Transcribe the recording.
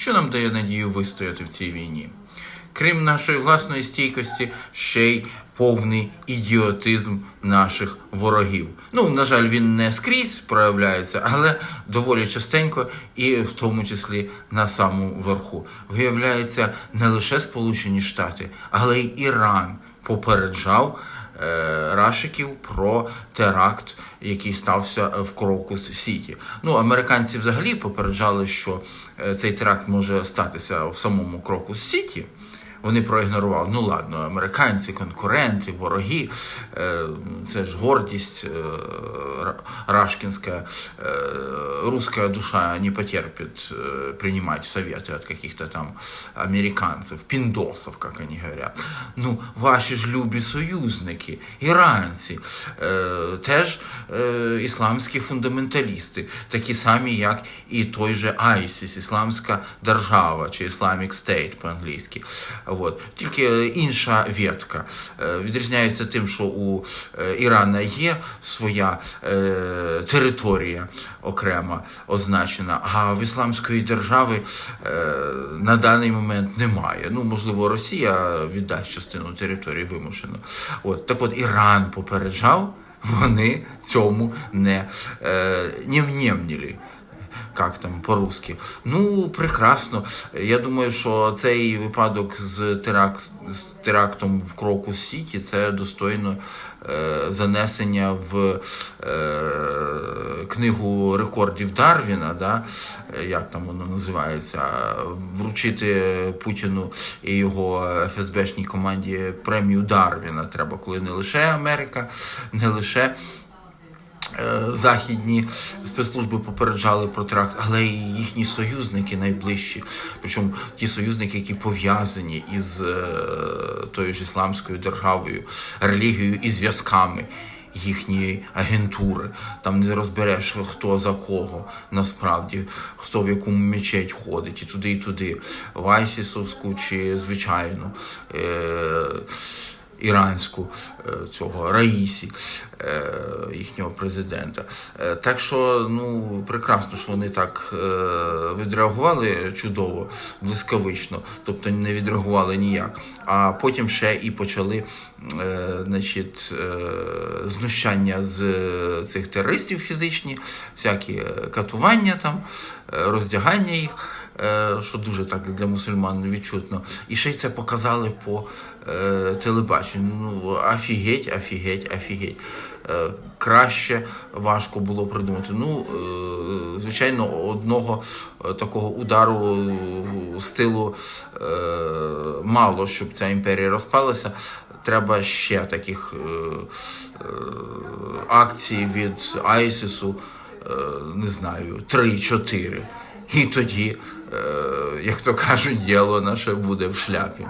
що нам дає надію вистояти в цій війні. Крім нашої власної стійкості, ще й повний ідіотизм наших ворогів. Ну, на жаль, він не скрізь проявляється, але доволі частенько, і в тому числі на самому верху. Виявляється, не лише Сполучені Штати, але й Іран попереджав е, Рашиків про теракт, який стався в Крокус Сіті. Ну, американці взагалі попереджали, що е, цей теракт може статися в самому Крокус Сіті Вони проігнорували. Ну ладно, американці, конкуренти, вороги. е, Це ж гордість е, ра- рашкинская. Э, Русская душа не потерпит э, принимать советы от каких-то там американцев, пиндосов, как они говорят. Ну, ваші ж любі союзники, іранці, е, теж е, ісламські фундаменталісти, такі самі, як і той же ISIS, Ісламська держава чи Islamic State по-англійськи. От. Тільки інша ветка. Е, Відрізняється тим, що у е, Ірана є своя е, територія окрема означена, а в Ісламської держави е, на даний момент немає. Ну, можливо, Росія віддасть частину території вимушено. От. Так от Іран попереджав, вони цьому не, е, не внємніли як там по-русски. Ну, прекрасно. Я думаю, що цей випадок з, терак... з терактом в Крокус Сіті це достойно е, занесення в е, книгу рекордів Дарвіна, да? Е, як там воно називається, вручити Путіну і його ФСБшній команді премію Дарвіна треба, коли не лише Америка, не лише західні спецслужби попереджали про теракт, але і їхні союзники найближчі. Причому ті союзники, які пов'язані із е, тою ж ісламською державою, релігією і зв'язками. Їхньої агентури там не розбереш хто за кого насправді, хто в якому мечеть ходить, і туди, і туди, в Айсісовську чи звичайно. Е- іранську е, цього Раїсі, е, їхнього президента. Е, Так що ну прекрасно, що вони так відреагували чудово, блискавично, тобто не відреагували ніяк. А потім ще і почали значить, знущання з цих терористів фізичні, всякі катування там, роздягання їх що дуже так для мусульман відчутно. І ще й це показали по е, телебаченню. Ну, афігеть, афігеть, афігеть. Е, краще важко було придумати. Ну, е, звичайно, одного е, такого удару е, стилу е, мало, щоб ця імперія розпалася. Треба ще таких е, е, акцій від Айсісу, е, не знаю, 3-4. І тоді, е, як то кажуть, діло наше буде в шляпі.